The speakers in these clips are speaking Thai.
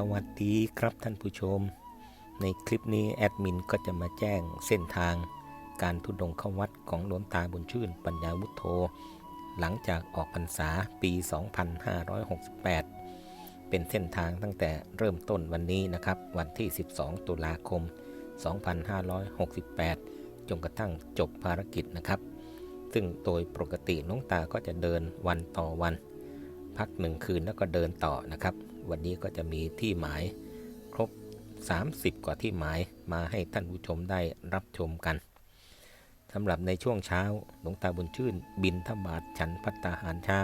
สวัสดีครับท่านผู้ชม ในคลิปนี้แอดมินก็จะมาแจ้งเส้นทางการทุดงเข้าวัดของหลวงตาบุญชื่นปัญญาวุฒโธหลังจากออกพรรษาปี 2568 เป็นเส้นทางตั้งแต่เริ่มต้นวันนี้นะครับ วันที่ 12 ตุลาคม 2568 จนกระทั่งจบภารกิจนะครับ ซึ่งโดยปกติหลวงตาก็จะเดินวันต่อวัน พักหนึ่งคืนแล้วก็เดินต่อนะครับ วันนี้ก็จะมีที่หมายครบ 30 กว่าที่หมายมาให้ท่านผู้ชมได้รับชมกันสำหรับในช่วงเช้าหลวงตาบุญชื่น บินทบาทฉันพัตตาหารเช้า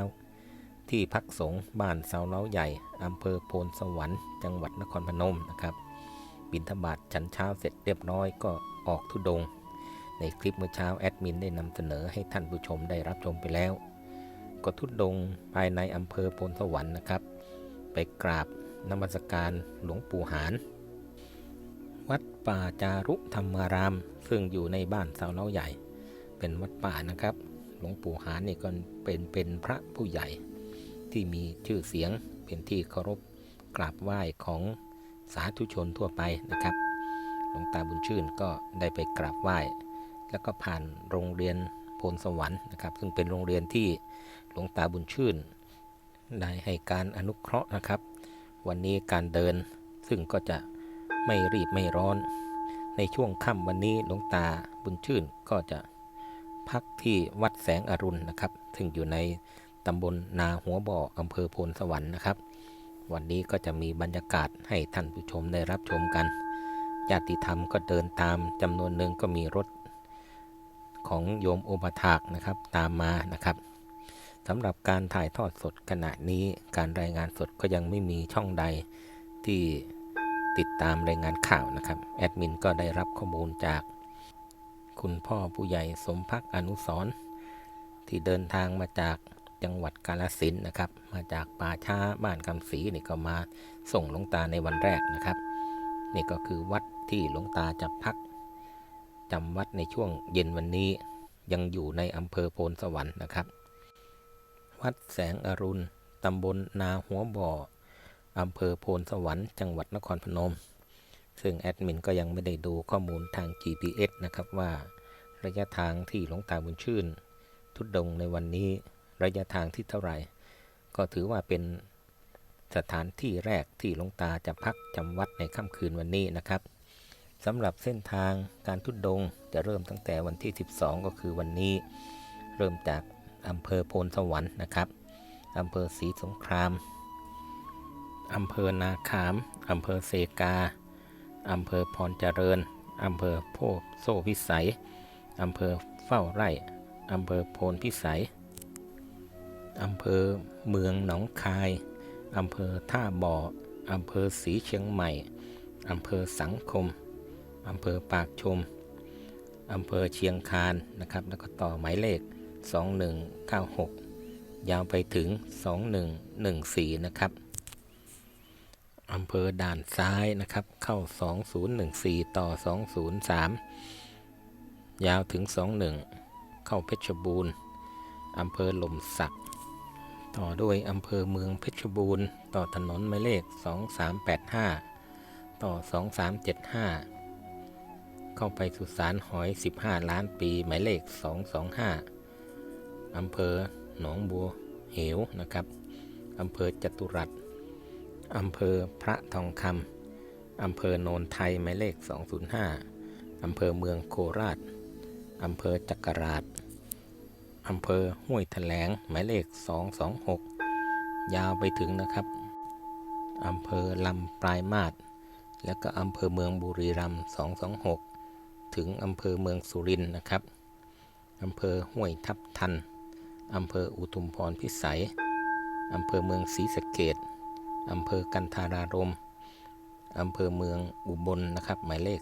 ที่พักสงฆ์บ้านเสาเล้าใหญ่อำเภอโพนสวรรค์จังหวัดนครพนมนะครับบินทบาทฉันเช้าเสร็จเรียบร้อยก็ออกทุดง ในคลิปเมื่อเช้าแอดมินได้นำเสนอให้ท่านผู้ชมได้รับชมไปแล้ว ก็ทุดงภายในอำเภอโพนสวรรค์นะครับ ไปกราบนมัสการหลวงปู่หารวัดป่าจารุธรรมาราม ซึ่งอยู่ในบ้านเสาเล้าใหญ่ เป็นวัดป่านะครับ หลวงปู่หารนี่ก็เป็นเป็นพระผู้ใหญ่ที่มีชื่อเสียงเป็นที่เคารพกราบไหว้ของสาธุชนทั่วไปนะครับ หลวงตาบุญชื่นก็ได้ไปกราบไหว้ แล้วก็ผ่านโรงเรียนโพนสวรรค์นะครับ ซึ่งเป็นโรงเรียนที่หลวงตาบุญชื่น ได้ให้การอนุเคราะห์นะครับ วันนี้การเดินซึ่งก็จะไม่รีบไม่ร้อน ในช่วงค่ำวันนี้หลวงตาบุญชื่นก็จะพักที่วัดแสงอรุณนะครับ ซึ่งอยู่ในตำบลนาหัวบ่ออำเภอโพนสวรรค์นะครับ วันนี้ก็จะมีบรรยากาศให้ท่านผู้ชมได้รับชมกันญาติธรรมก็เดินตามจำนวนหนึ่งก็มีรถของโยมโอปถากนะครับตามมานะครับ สำหรับการถ่ายทอดสดขณะนี้การรายงานสดก็ยังไม่มีช่องใดที่ติดตามรายงานข่าวนะครับ แอดมินก็ได้รับข้อมูลจากคุณพ่อผู้ใหญ่สมพักอนุสรที่เดินทางมาจากจังหวัดกาฬสินนะครับ มาจากป่าช้าบ้านคำศรีนี่ก็มาส่งหลวงตาในวันแรกนะครับ นี่ก็คือวัดที่หลวงตาจะพักจำวัดในช่วงเย็นวันนี้ยังอยู่ในอำเภอโพนสวรรค์นะครับ วัดแสงอรุณ ตำบลนาหัวบ่อ อำเภอโพนสวรรค์ จังหวัดนครพนม ซึ่งแอดมินก็ยังไม่ได้ดูข้อมูลทาง GPS นะครับว่า ระยะทางที่หลวงตาบุญชื่น ทุดดงในวันนี้ระยะทางที่เท่าไหร่ ก็ถือว่าเป็นสถานที่แรกที่หลวงตาจะพักจำวัดในค่ำคืนวันนี้นะครับสำหรับเส้นทางการทุดดงจะเริ่มตั้งแต่วันที่ 12 ก็คือวันนี้ เริ่มจาก อำเภอโพนสวรรค์นะครับอำเภอศรีสงคราม อำเภอนาขาม อำเภอเซกา อำเภอพรเจริญ อำเภอโพโซพิสัย อำเภอเฝ้าไร่ อำเภอโพนพิสัย อำเภอเมืองหนองคาย อำเภอท่าบ่อ อำเภอศรีเชียงใหม่ อำเภอสังคม อำเภอปากชม อำเภอเชียงคานนะครับ แล้วก็ต่อหมายเลข 2196 ยาวไปถึง 2114 นะครับอำเภอด่านซ้ายนะครับ เข้า 2014 ต่อ 203 ยาวถึง 21 เข้าเพชรบูรณ์อำเภอหล่มสัก ต่อด้วยอำเภอเมืองเพชรบูรณ์ ต่อถนนหมายเลข 2385 ต่อ 2375 เข้าไปสุสานหอย 15 ล้านปี หมายเลข 225 อำเภอหนองบัวเหวนะครับอำเภอจตุรัสอำเภอพระทองคำอำเภอโนนไทยหมายเลข 205อำเภอเมืองโคราชอำเภอจักราชอำเภอห้วยแถลงหมายเลข 226 ยาวไปถึงนะครับอำเภอลำปลายมาศแล้วก็อำเภอเมืองบุรีรัมย์226 ถึงอำเภอเมืองสุรินทร์นะครับอำเภอห้วยทับทัน อำเภออุทุมพรพิสัย อำเภอเมืองศรีสะเกดอำเภอกันทารารมอำเภอเมืองอุบลนะครับ หมายเลข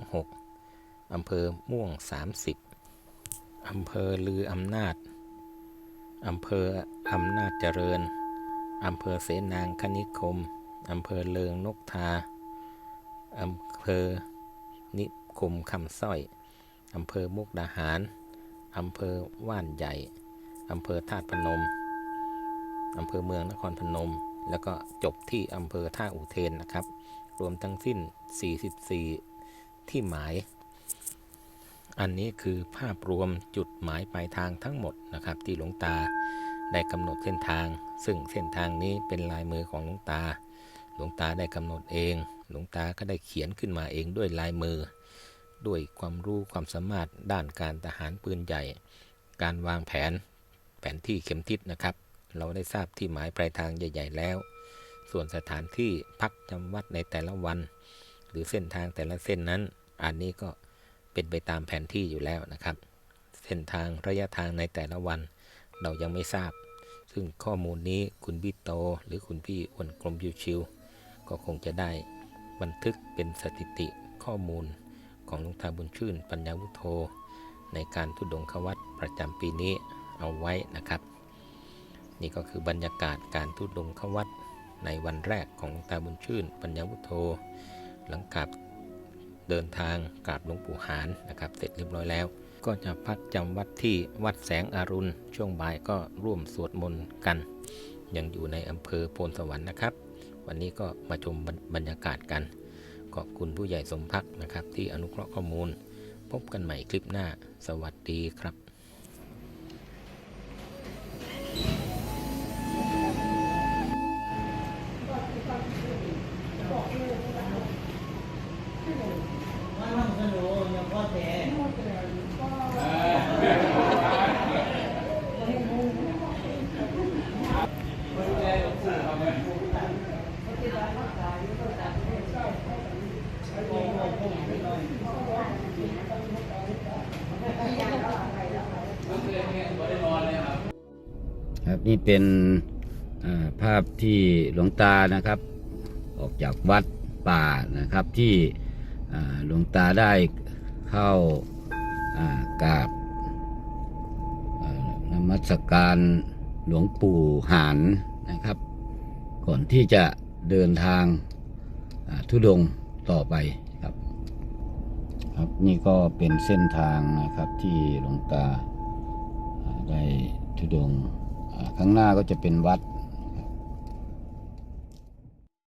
226 อำเภอม่วง 30 อำเภอลืออำนาจ อำเภออำนาจเจริญ อำเภอเสนางคณิคม อำเภอเลิงนกทา อำเภอนิคมคำสร้อย อำเภอมุกดาหาร อำเภอว่านใหญ่ อำเภอธาตุพนมอำเภอเมืองนครพนม แล้วก็จบที่อำเภอท่าอุเทนนะครับ รวมทั้งสิ้น 44 ที่หมาย อันนี้คือภาพรวมจุดหมายปลายทางทั้งหมดนะครับ ที่หลวงตาได้กำหนดเส้นทาง ซึ่งเส้นทางนี้เป็นลายมือของหลวงตา หลวงตาได้กำหนดเอง หลวงตาก็ได้เขียนขึ้นมาเองด้วยลายมือ ด้วยความรู้ความสามารถด้านการทหารปืนใหญ่ การวางแผน แผนที่เข็มทิศนะครับ เราได้ทราบที่หมายปลายทางใหญ่ ๆ แล้ว ส่วนสถานที่พักจำวัดในแต่ละวัน หรือเส้นทางแต่ละเส้นนั้น อันนี้ก็เป็นไปตามแผนที่อยู่แล้วนะครับ เส้นทางระยะทางในแต่ละวัน เรายังไม่ทราบ ซึ่งข้อมูลนี้คุณพี่โต หรือคุณพี่อ้วนกลมยิวชิวก็คงจะได้บันทึกเป็นสถิติข้อมูลของหลวงตาบุญชื่น ปัญญาวุโธ ในการทุดงควัตประจำปีนี้ เอาไว้นะครับ นี่ก็คือบรรยากาศการทุดงควัตในวันแรกของตาบุญชื่น ปัญญาวุโธ หลังกลับเดินทางกราบหลวงปู่หารนะครับ เสร็จเรียบร้อยแล้ว ก็จะพักจำวัดที่วัดแสงอรุณ ช่วงบ่ายก็ร่วมสวดมนต์กัน ยังอยู่ในอำเภอโพนสวรรค์นะครับ วันนี้ก็มาชมบรรยากาศกัน ขอบคุณผู้ใหญ่สมพักนะครับที่อนุเคราะห์ข้อมูล พบกันใหม่คลิปหน้า สวัสดีครับ ครับนี่เป็นภาพที่หลวงตานะครับ ออกจากวัดป่านะครับที่ หลวงตาได้เข้ากราบนมัสการหลวงปู่หานนะครับ ก่อนที่จะเดินทางทุดงต่อไปครับ ครับนี่ก็เป็นเส้นทางนะครับที่หลวงตาได้ทุดงข้างหน้าก็จะเป็นวัด